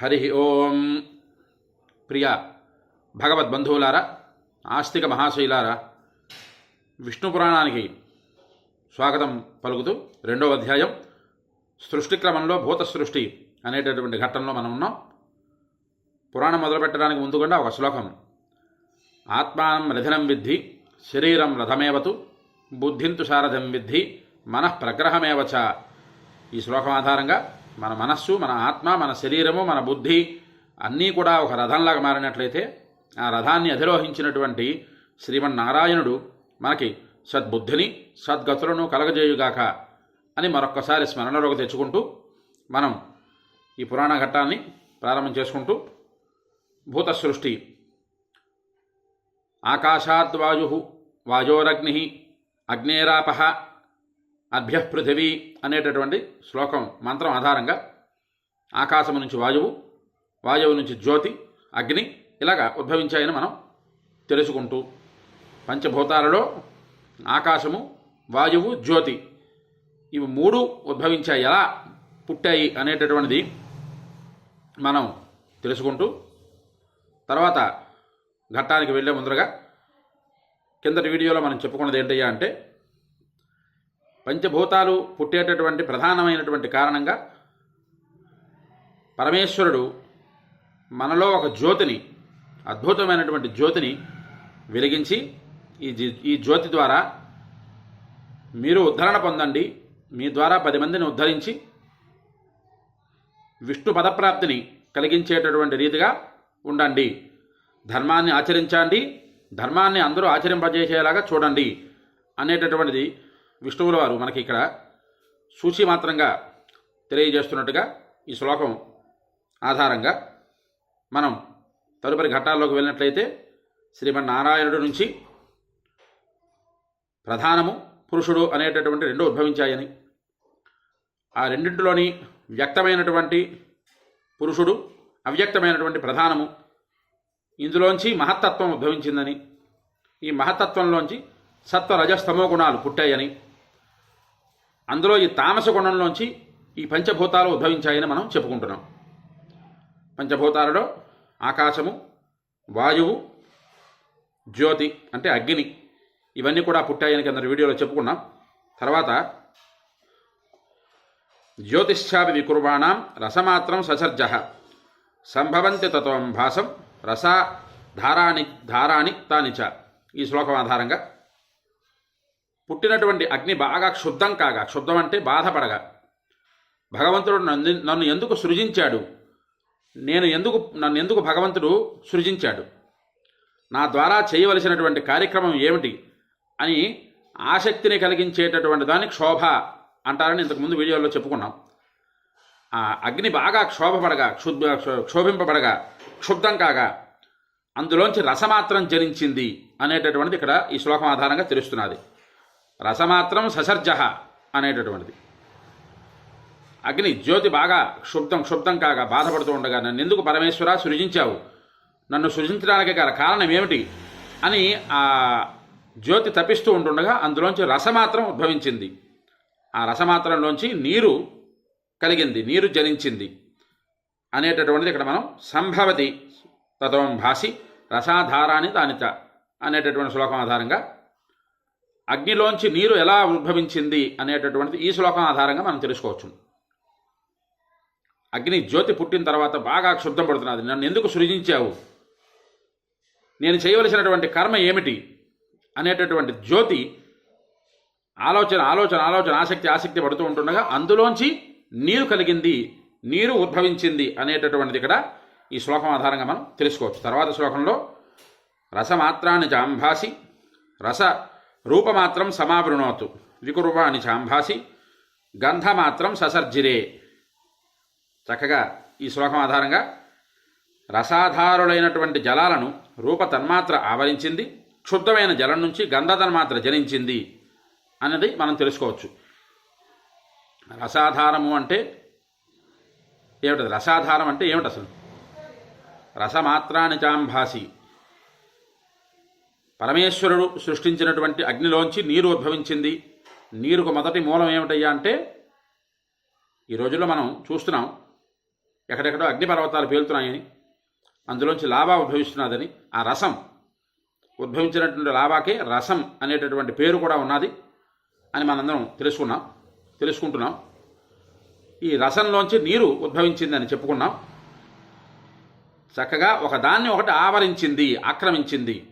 హరి ఓం. ప్రియ భగవద్బంధువులారా ఆస్తిక మహాశైలారా విష్ణు పురాణానికి స్వాగతం పలుకుతూ రెండవ అధ్యాయం సృష్టి క్రమంలో భూత సృష్టి అనేటటువంటి ఘట్టంలో మనం ఉన్నాం. పురాణం మొదలుపెట్టడానికి ముందుకుండా ఒక శ్లోకం. ఆత్మానం రథనం విద్ధి శరీరం రథమేవతు బుద్ధింతు సారథం విద్ధి మనః ప్రగ్రహమేవచ ఈ శ్లోకం ఆధారంగా మన మనస్సు మన ఆత్మ మన శరీరము మన బుద్ధి అన్నీ కూడా ఒక రథంలాగా మారినట్లయితే ఆ రథాన్ని అధిరోహించినటువంటి శ్రీమన్నారాయణుడు మనకి సద్బుద్ధిని సద్గతులను కలగజేయుగాక అని మరొక్కసారి స్మరణలోకి తెచ్చుకుంటూ మనం ఈ పురాణ ఘట్టాన్ని ప్రారంభం చేసుకుంటూ భూత సృష్టి ఆకాశాద్వాయు వాయోరగ్ని అగ్నేరాపహ అభ్య పృథివీ అనేటటువంటి శ్లోకం మంత్రం ఆధారంగా ఆకాశము నుంచి వాయువు వాయువు నుంచి జ్యోతి అగ్ని ఇలాగా ఉద్భవించాయని మనం తెలుసుకుంటూ పంచభూతాలలో ఆకాశము వాయువు జ్యోతి ఇవి మూడు ఉద్భవించాయి. ఎలా పుట్టాయి అనేటటువంటిది మనం తెలుసుకుంటూ తర్వాత ఘట్టానికి వెళ్ళే ముందరగా కిందటి వీడియోలో మనం చెప్పుకున్నది ఏంటయ్యా అంటే పంచభూతాలు పుట్టేటటువంటి ప్రధానమైనటువంటి కారణంగా పరమేశ్వరుడు మనలో ఒక జ్యోతిని అద్భుతమైనటువంటి జ్యోతిని వెలిగించి ఈ ఈ జ్యోతి ద్వారా మీరు ఉద్ధరణ పొందండి. మీ ద్వారా పది మందిని ఉద్ధరించి విష్ణు పదప్రాప్తిని కలిగించేటటువంటి రీతిగా ఉండండి. ధర్మాన్ని ఆచరించండి. ధర్మాన్ని అందరూ ఆచరింపజేసేలాగా చూడండి అనేటటువంటిది విష్ణువుల వారు మనకి ఇక్కడ సూచి మాత్రంగా తెలియజేస్తున్నట్టుగా ఈ శ్లోకం ఆధారంగా మనం తదుపరి ఘట్టాల్లోకి వెళ్ళినట్లయితే శ్రీమన్నారాయణుడు నుంచి ప్రధానము పురుషుడు అనేటటువంటి రెండు ఉద్భవించాయని. ఆ రెండింటిలోని వ్యక్తమైనటువంటి పురుషుడు అవ్యక్తమైనటువంటి ప్రధానము ఇందులోంచి మహత్తత్వం ఉద్భవించిందని ఈ మహత్తత్వంలోంచి సత్వ రజస్తమో గుణాలు పుట్టాయని అందులో ఈ తామస గుణంలోంచి ఈ పంచభూతాలు ఉద్భవించాయని మనం చెప్పుకుంటున్నాం. పంచభూతాలలో ఆకాశము వాయువు జ్యోతి అంటే అగ్ని ఇవన్నీ కూడా పుట్టాయని కింద వీడియోలో చెప్పుకున్నాం. తర్వాత జ్యోతిష్యాపి వికుర్వాణం రసమాత్రం ససర్జ సంభవంతి తత్వం భాసం రస ధారాని ధారాని తానిచ ఈ శ్లోకం ఆధారంగా పుట్టినటువంటి అగ్ని బాగా క్షుబ్ధం కాగా క్షుబ్ధం అంటే బాధపడగా. భగవంతుడు నన్ను నన్ను ఎందుకు సృజించాడు? నేను ఎందుకు నన్ను ఎందుకు భగవంతుడు సృజించాడు? నా ద్వారా చేయవలసినటువంటి కార్యక్రమం ఏమిటి? అని ఆసక్తిని కలిగించేటటువంటి దాన్ని క్షోభ అంటారని ఇంతకుముందు వీడియోలో చెప్పుకున్నాం. ఆ అగ్ని బాగా క్షోభపడగా క్షుబ్ క్షోభింపబడగా క్షుబ్ధం కాగా అందులోంచి రసమాత్రం జనించింది అనేటటువంటిది ఇక్కడ ఈ శ్లోకం ఆధారంగా తెలుస్తున్నది. రసమాత్రం ససర్జ అనేటటువంటిది. అగ్ని జ్యోతి బాగా క్షుబ్ధం క్షుబ్ధం కాగా బాధపడుతూ ఉండగా నన్ను ఎందుకు పరమేశ్వర సృజించావు? నన్ను సృజించడానికి గల కారణం ఏమిటి? అని ఆ జ్యోతి తప్పిస్తూ ఉంటుండగా అందులోంచి రసమాత్రం ఉద్భవించింది. ఆ రసమాత్రంలోంచి నీరు కలిగింది నీరు జనించింది అనేటటువంటిది ఇక్కడ మనం సంభవతి తత్వం భాసి రసాధారాన్ని దానిత అనేటటువంటి శ్లోకం ఆధారంగా అగ్నిలోంచి నీరు ఎలా ఉద్భవించింది అనేటటువంటిది ఈ శ్లోకం ఆధారంగా మనం తెలుసుకోవచ్చు. అగ్ని జ్యోతి పుట్టిన తర్వాత బాగా క్షుబ్ధం పడుతున్నది. నన్ను ఎందుకు సృజించావు? నేను చేయవలసినటువంటి కర్మ ఏమిటి? అనేటటువంటి జ్యోతి ఆలోచన ఆలోచన ఆలోచన ఆసక్తి ఆసక్తి పడుతూ ఉంటుండగా అందులోంచి నీరు కలిగింది నీరు ఉద్భవించింది అనేటటువంటిది ఇక్కడ ఈ శ్లోకం ఆధారంగా మనం తెలుసుకోవచ్చు. తర్వాత శ్లోకంలో రసమాత్రాన్ని జాంభాసి రస రూపమాత్రం సమావృణోతు. వికుర్వాణి చాంభాసి గంధమాత్రం ససర్జిరే. చక్కగా ఈ శ్లోకం ఆధారంగా రసాధారులైనటువంటి జలాలను రూప తన్మాత్ర ఆవరించింది క్షుబ్ధమైన జలం నుంచి గంధ తన్మాత్ర జనించింది అన్నది మనం తెలుసుకోవచ్చు. రసాధారము అంటే ఏమిటది? రసాధారం అంటే ఏమిటి అసలు? రసమాత్రాని చాంభాసి పరమేశ్వరుడు సృష్టించినటువంటి అగ్నిలోంచి నీరు ఉద్భవించింది. నీరుకు మొదటి మూలం ఏమిటయ్యా అంటే ఈ రోజుల్లో మనం చూస్తున్నాం ఎక్కడెక్కడో అగ్నిపర్వతాలు పేలుతున్నాయని అందులోంచి లాభా ఉద్భవిస్తున్నదని ఆ రసం ఉద్భవించినటువంటి లాభాకే రసం అనేటటువంటి పేరు కూడా ఉన్నది అని మనందరం తెలుసుకున్నాం తెలుసుకుంటున్నాం. ఈ రసంలోంచి నీరు ఉద్భవించిందని చెప్పుకున్నాం. చక్కగా ఒకదాన్ని ఒకటి ఆవరించింది ఆక్రమించింది.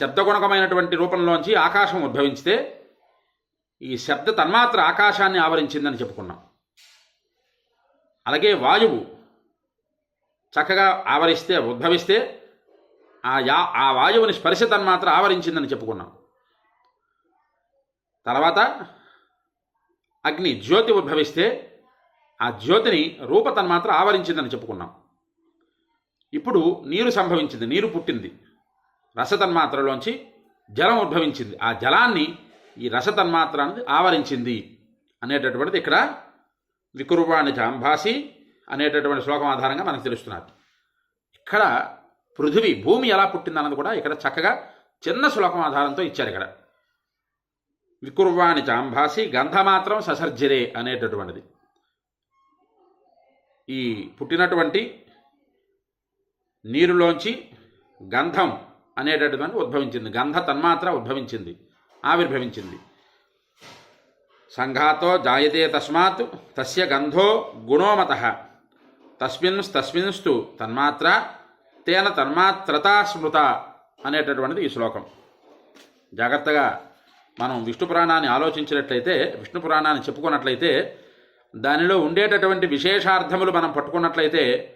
శబ్దగుణకమైనటువంటి రూపంలోంచి ఆకాశం ఉద్భవించితే ఈ శబ్ద తన్మాత్ర ఆకాశాన్ని ఆవరించిందని చెప్పుకున్నాం. అలాగే వాయువు చక్కగా ఆవరిస్తే ఉద్భవిస్తే ఆ యా ఆ వాయువుని స్పర్శ తన్మాత్ర ఆవరించిందని చెప్పుకున్నాం. తర్వాత అగ్ని జ్యోతి ఉద్భవిస్తే ఆ జ్యోతిని రూప తన్మాత్ర ఆవరించిందని చెప్పుకున్నాం. ఇప్పుడు నీరు సంభవించింది నీరు పుట్టింది. రసతన్మాత్రలోంచి జలం ఉద్భవించింది. ఆ జలాన్ని ఈ రసతన్మాత్ర అనేది ఆవరించింది అనేటటువంటిది ఇక్కడ వికుర్వాణి జాంభాసి అనేటటువంటి శ్లోకం ఆధారంగా మనకు తెలుస్తున్నారు ఇక్కడ పృథివీ భూమి ఎలా పుట్టిందన్నది కూడా ఇక్కడ చక్కగా చిన్న శ్లోకం ఆధారంతో ఇచ్చారు ఇక్కడ. వికుర్వాణి చాంభాసి గంధమాత్రం ససర్జరే అనేటటువంటిది. ఈ పుట్టినటువంటి నీరులోంచి గంధం అనేటటువంటి ఉద్భవించింది. గంధ తన్మాత్ర ఉద్భవించింది. ఆవిర్భవించింది. సంఘాతో జాయతే తస్మాత్ తస్య గంధో గుణోమత. తస్మిన్స్ తస్మిన్స్తు తన్మాత్ర తేన తన్మాత్రతా స్మృత అనేటటువంటిది ఈ శ్లోకం. జాగ్రత్తగా మనం విష్ణు పురాణాన్ని ఆలోచించినట్లయితే విష్ణు పురాణాన్ని చెప్పుకున్నట్లయితే దానిలో ఉండేటటువంటి విశేషార్థములు మనం పట్టుకున్నట్లయితే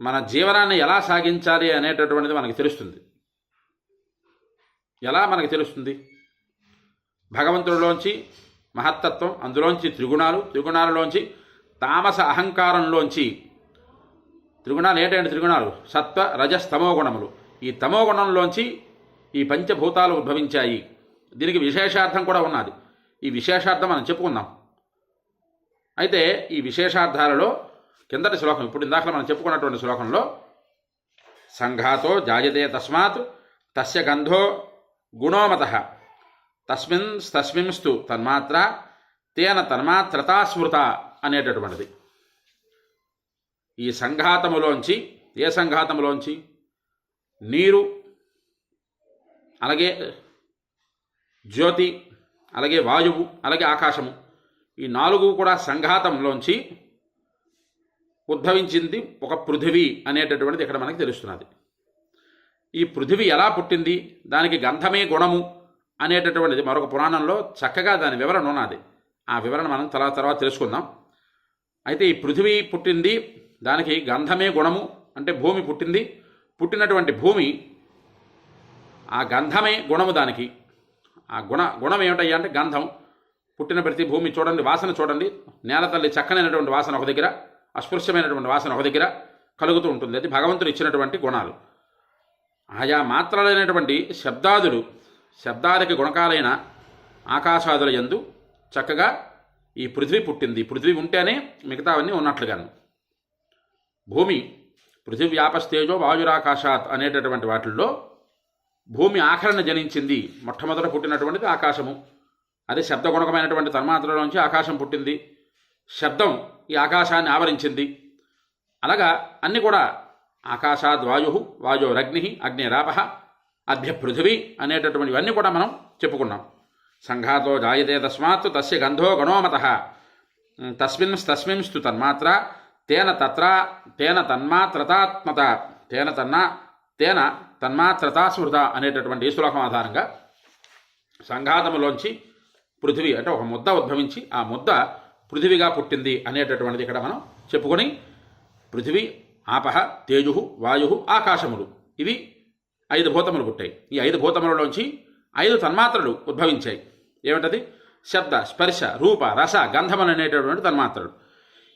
మన జీవనాన్ని ఎలా సాగించాలి అనేటటువంటిది మనకు తెలుస్తుంది. ఎలా మనకు తెలుస్తుంది? భగవంతుడిలోంచి మహత్తత్వం అందులోంచి త్రిగుణాలు త్రిగుణాలలోంచి తామస అహంకారంలోంచి త్రిగుణాలు ఏంటంటే త్రిగుణాలు? సత్వ రజస్ తమో గుణములు ఈ తమో గుణంలోంచి ఈ పంచభూతాలు ఉద్భవించాయి. దీనికి విశేషార్థం కూడా ఉన్నది. ఈ విశేషార్థం మనం చెప్పుకుందాం. అయితే ఈ విశేషార్థాలలో కిందటి శ్లోకం ఇప్పుడు ఇందాక మనం చెప్పుకున్నటువంటి శ్లోకంలో సంఘాతో జాయతే తస్మాత్ తస్య గంధో గుణోమత. తస్మిన్ తస్మింస్తు తన్మాత్ర తేన తన్మాత్రతా స్మృత అనేటటువంటిది. ఈ సంఘాతములోంచి ఏ సంఘాతములోంచి? నీరు అలాగే జ్యోతి అలాగే వాయువు అలాగే ఆకాశము. ఈ నాలుగు కూడా సంఘాతంలోంచి ఉద్భవించింది ఒక పృథివీ అనేటటువంటిది ఇక్కడ మనకి తెలుస్తున్నది. ఈ పృథివీ ఎలా పుట్టింది? దానికి గంధమే గుణము అనేటటువంటిది మరొక పురాణంలో చక్కగా దాని వివరణ ఉన్నది. ఆ వివరణ మనం తర్వాత తర్వాత తెలుసుకుందాం. అయితే ఈ పృథివీ పుట్టింది దానికి గంధమే గుణము అంటే భూమి పుట్టింది. పుట్టినటువంటి భూమి ఆ గంధమే గుణము దానికి. ఆ గుణ గుణం ఏమిటయ్యా అంటే గంధం. పుట్టిన ప్రతి భూమి చూడండి వాసన చూడండి. నేల తల్లి చక్కనైనటువంటి వాసన ఒక దగ్గర అస్పృశ్యమైనటువంటి వాసన ఒక దగ్గర కలుగుతూ ఉంటుంది. అది భగవంతుడు ఇచ్చినటువంటి గుణాలు. ఆయా మాత్రలైనటువంటి శబ్దాదులు శబ్దాలకి గుణకాలైన ఆకాశాదుల యందు చక్కగా ఈ పృథివీ పుట్టింది. పృథ్వీ ఉంటేనే మిగతావన్నీ ఉన్నట్లుగాను. భూమి పృథివ్యాపస్తేజో వాయురాకాశాత్ అనేటటువంటి వాటిల్లో భూమి ఆఖరణ జనించింది. మొట్టమొదట పుట్టినటువంటిది ఆకాశము. అదే శబ్దగుణకమైనటువంటి తన్మాత్రలోంచి ఆకాశం పుట్టింది. శబ్దం ఈ ఆకాశాన్ని ఆవరించింది. అలాగా అన్నీ కూడా ఆకాశాద్ వాయు వాయోరగ్ని అగ్నిరాప అభ్య పృథివీ అనేటటువంటివన్నీ కూడా మనం చెప్పుకున్నాం. సంఘాతో జాయతే తస్మాత్ తస్య గంధో గణోమత. తస్మిన్ తస్మింస్తు తన్మాత్ర తేన తత్ర తేన తన్మాత్రతాత్మత తేన తన్నా తేన తన్మాత్రతా స్మృత అనేటటువంటి శ్లోకం ఆధారంగా సంఘాతములోంచి పృథివీ అంటే ఒక ముద్ద ఉద్భవించి ఆ ముద్ద పృథివిగా పుట్టింది అనేటటువంటిది ఇక్కడ మనం చెప్పుకొని పృథివీ ఆపహ తేజు వాయు ఆకాశములు. ఇవి ఐదు భూతములు పుట్టాయి. ఈ ఐదు భూతములలోంచి ఐదు తన్మాత్రలు ఉద్భవించాయి. ఏమిటది? శబ్ద స్పర్శ రూప రస గంధములు అనేటటువంటి తన్మాత్రలు.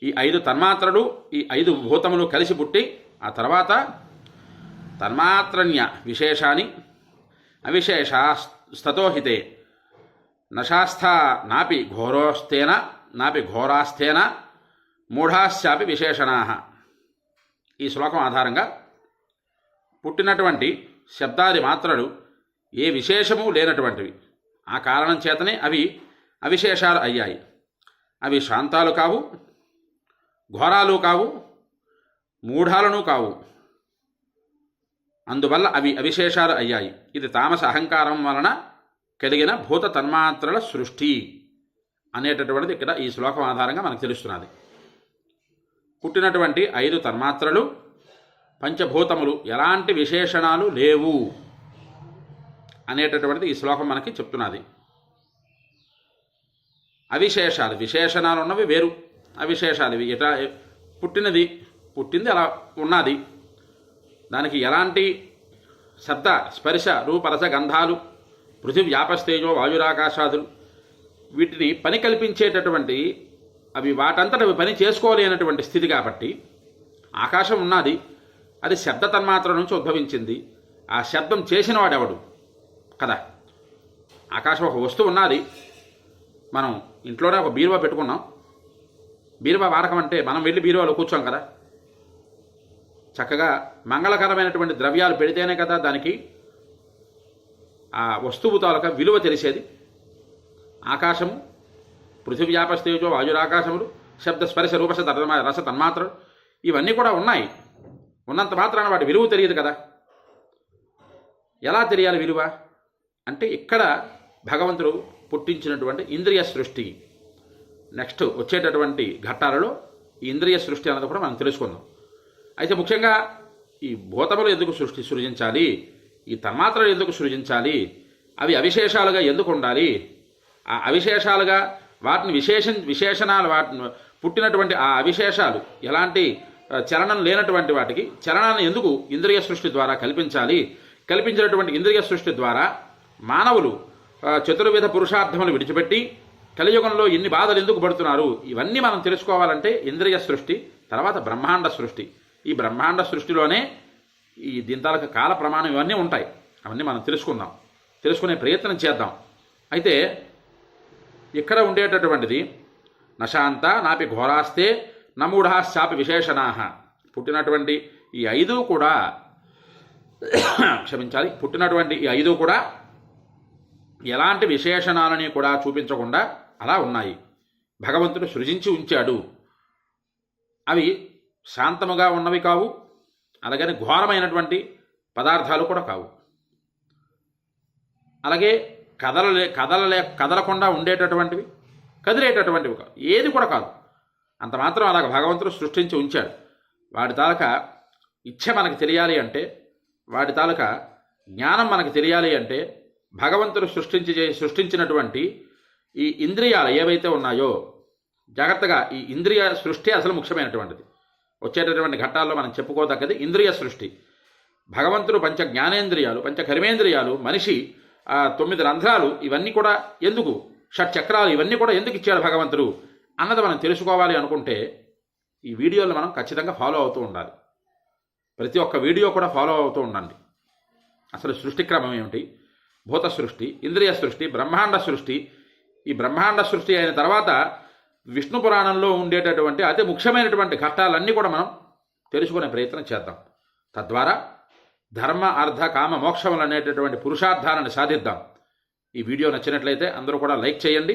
ఈ ఐదు తన్మాత్రలు ఈ ఐదు భూతములు కలిసి పుట్టి ఆ తర్వాత తన్మాత్రన్య విశేషాన్ని అవిశేష స్తతోహితే. నశాస్థ నాపి ఘోరోస్తేన నాపి ఘోరాస్థేన మూఢాశ్చాపి విశేషణా. ఈ శ్లోకం ఆధారంగా పుట్టినటువంటి శబ్దాది మాత్రలు ఏ విశేషము లేనటువంటివి. ఆ కారణం చేతనే అవి అవిశేషాలు అయ్యాయి. అవి శాంతాలు కావు ఘోరాలు కావు మూఢాలను కావు. అందువల్ల అవి అవిశేషాలు అయ్యాయి. ఇది తామస అహంకారం వలన కలిగిన భూత తన్మాత్రల సృష్టి అనేటటువంటిది ఇక్కడ ఈ శ్లోకం ఆధారంగా మనకు తెలుస్తున్నది. పుట్టినటువంటి ఐదు తన్మాత్రలు పంచభూతములు ఎలాంటి విశేషణాలు లేవు అనేటటువంటిది ఈ శ్లోకం మనకి చెప్తున్నది. అవిశేషాలు విశేషణాలు ఉన్నవి వేరు. అవిశేషాలు ఇవి ఎట పుట్టినది పుట్టింది అలా ఉన్నది. దానికి ఎలాంటి శబ్ద స్పర్శ రూపరస గంధాలు పృథివ్యాపస్తేజో వాయురాకాశాదులు వీటిని పని కల్పించేటటువంటి అవి వాటంతట అవి పని చేసుకోలేనటువంటి స్థితి కాబట్టి ఆకాశం ఉన్నది. అది శబ్ద తన్మాత్ర నుంచి ఉద్భవించింది. ఆ శబ్దం చేసిన వాడెవడు కదా ఆకాశం ఒక వస్తువు ఉన్నది. మనం ఇంట్లోనే ఒక బీరువా పెట్టుకున్నాం. బీరువా వాడకం అంటే మనం వెళ్ళి బీరువాలో కూర్చోం కదా. చక్కగా మంగళకరమైనటువంటి ద్రవ్యాలు పెడితేనే కదా దానికి ఆ వస్తువు తాలూకా విలువ తెలిసేది. ఆకాశము పృథివ్యాపస్తేజో వాయురాకాశములు శబ్ద స్పర్శ రూపస రస తన్మాత్రలు ఇవన్నీ కూడా ఉన్నాయి. ఉన్నంత మాత్రాన వాటి విలువ తెలియదు కదా. ఎలా తెలియాలి విలువ? అంటే ఇక్కడ భగవంతుడు పుట్టించినటువంటి ఇంద్రియ సృష్టి. నెక్స్ట్ వచ్చేటటువంటి ఘట్టాలలో ఈ ఇంద్రియ సృష్టి అన్నది కూడా మనం తెలుసుకుందాం. అయితే ముఖ్యంగా ఈ భూతములు ఎందుకు సృష్టి సృజించాలి? ఈ తన్మాత్రలు ఎందుకు సృజించాలి? అవి అవిశేషాలుగా ఎందుకు ఉండాలి? ఆ అవిశేషాలుగా వాటిని విశేషం విశేషణాలు వాటిని పుట్టినటువంటి ఆ అవిశేషాలు ఎలాంటి చలనం లేనటువంటి వాటికి చలనాన్ని ఎందుకు ఇంద్రియ సృష్టి ద్వారా కల్పించాలి? కల్పించినటువంటి ఇంద్రియ సృష్టి ద్వారా మానవులు చతుర్విధ పురుషార్థములు విడిచిపెట్టి కలియుగంలో ఎన్ని బాధలు ఎందుకు పడుతున్నారు? ఇవన్నీ మనం తెలుసుకోవాలంటే ఇంద్రియ సృష్టి తర్వాత బ్రహ్మాండ సృష్టి. ఈ బ్రహ్మాండ సృష్టిలోనే ఈ దీంతాలకు కాల ప్రమాణం ఇవన్నీ ఉంటాయి. అవన్నీ మనం తెలుసుకుందాం. తెలుసుకునే ప్రయత్నం చేద్దాం. అయితే ఇక్కడ ఉండేటటువంటిది. నశాంత నాపి ఘోరాస్తే నమూఢాశ్చాపి విశేషణాహ పుట్టినటువంటి ఈ ఐదు కూడా క్షమించాలి పుట్టినటువంటి ఈ ఐదు కూడా ఎలాంటి విశేషణాలని కూడా చూపించకుండా అలా ఉన్నాయి. భగవంతుడు సృజించి ఉంచాడు. అవి శాంతముగా ఉన్నవి కావు అలాగని ఘోరమైనటువంటి పదార్థాలు కూడా కావు. అలాగే కదలలే కదలలే కదలకుండా ఉండేటటువంటివి కదిలేటటువంటివి ఏది కూడా కాదు. అంత మాత్రం అలాగ భగవంతుడు సృష్టించి ఉంచాడు. వాడి తాలూకా ఇచ్చ మనకు తెలియాలి అంటే వాడి తాలూకా జ్ఞానం మనకు తెలియాలి అంటే భగవంతుడు సృష్టించి సృష్టించినటువంటి ఈ ఇంద్రియాలు ఏవైతే ఉన్నాయో జాగ్రత్తగా ఈ ఇంద్రియ సృష్టి అసలు ముఖ్యమైనటువంటిది. వచ్చేటటువంటి ఘట్టాల్లో మనం చెప్పుకోదగ్గది ఇంద్రియ సృష్టి. భగవంతుడు పంచ జ్ఞానేంద్రియాలు పంచ కర్మేంద్రియాలు మనిషి తొమ్మిది రంధ్రాలు ఇవన్నీ కూడా ఎందుకు? షట్ చక్రాలు ఇవన్నీ కూడా ఎందుకు ఇచ్చాడు భగవంతుడు? అన్నది మనం తెలుసుకోవాలి అనుకుంటే ఈ వీడియోలు మనం ఖచ్చితంగా ఫాలో అవుతూ ఉండాలి. ప్రతి ఒక్క వీడియో కూడా ఫాలో అవుతూ ఉండండి. అసలు సృష్టి క్రమం ఏమిటి? భూత సృష్టి ఇంద్రియ సృష్టి బ్రహ్మాండ సృష్టి. ఈ బ్రహ్మాండ సృష్టి అయిన తర్వాత విష్ణు పురాణంలో ఉండేటటువంటి అతి ముఖ్యమైనటువంటి ఘట్టాలన్నీ కూడా మనం తెలుసుకునే ప్రయత్నం చేద్దాం. తద్వారా ధర్మ అర్ధ కామ మోక్షములు అనేటటువంటి పురుషార్థాలను సాధిద్దాం. ఈ వీడియో నచ్చినట్లయితే అందరూ కూడా లైక్ చేయండి.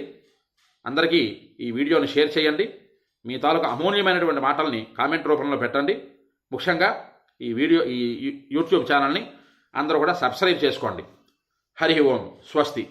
అందరికీ ఈ వీడియోని షేర్ చేయండి. మీ తాలూకు అమూల్యమైనటువంటి మాటల్ని కామెంట్ రూపంలో పెట్టండి. ముఖ్యంగా ఈ వీడియో ఈ యూట్యూబ్ ఛానల్ని అందరూ కూడా సబ్స్క్రైబ్ చేసుకోండి. హరి ఓం స్వస్తి.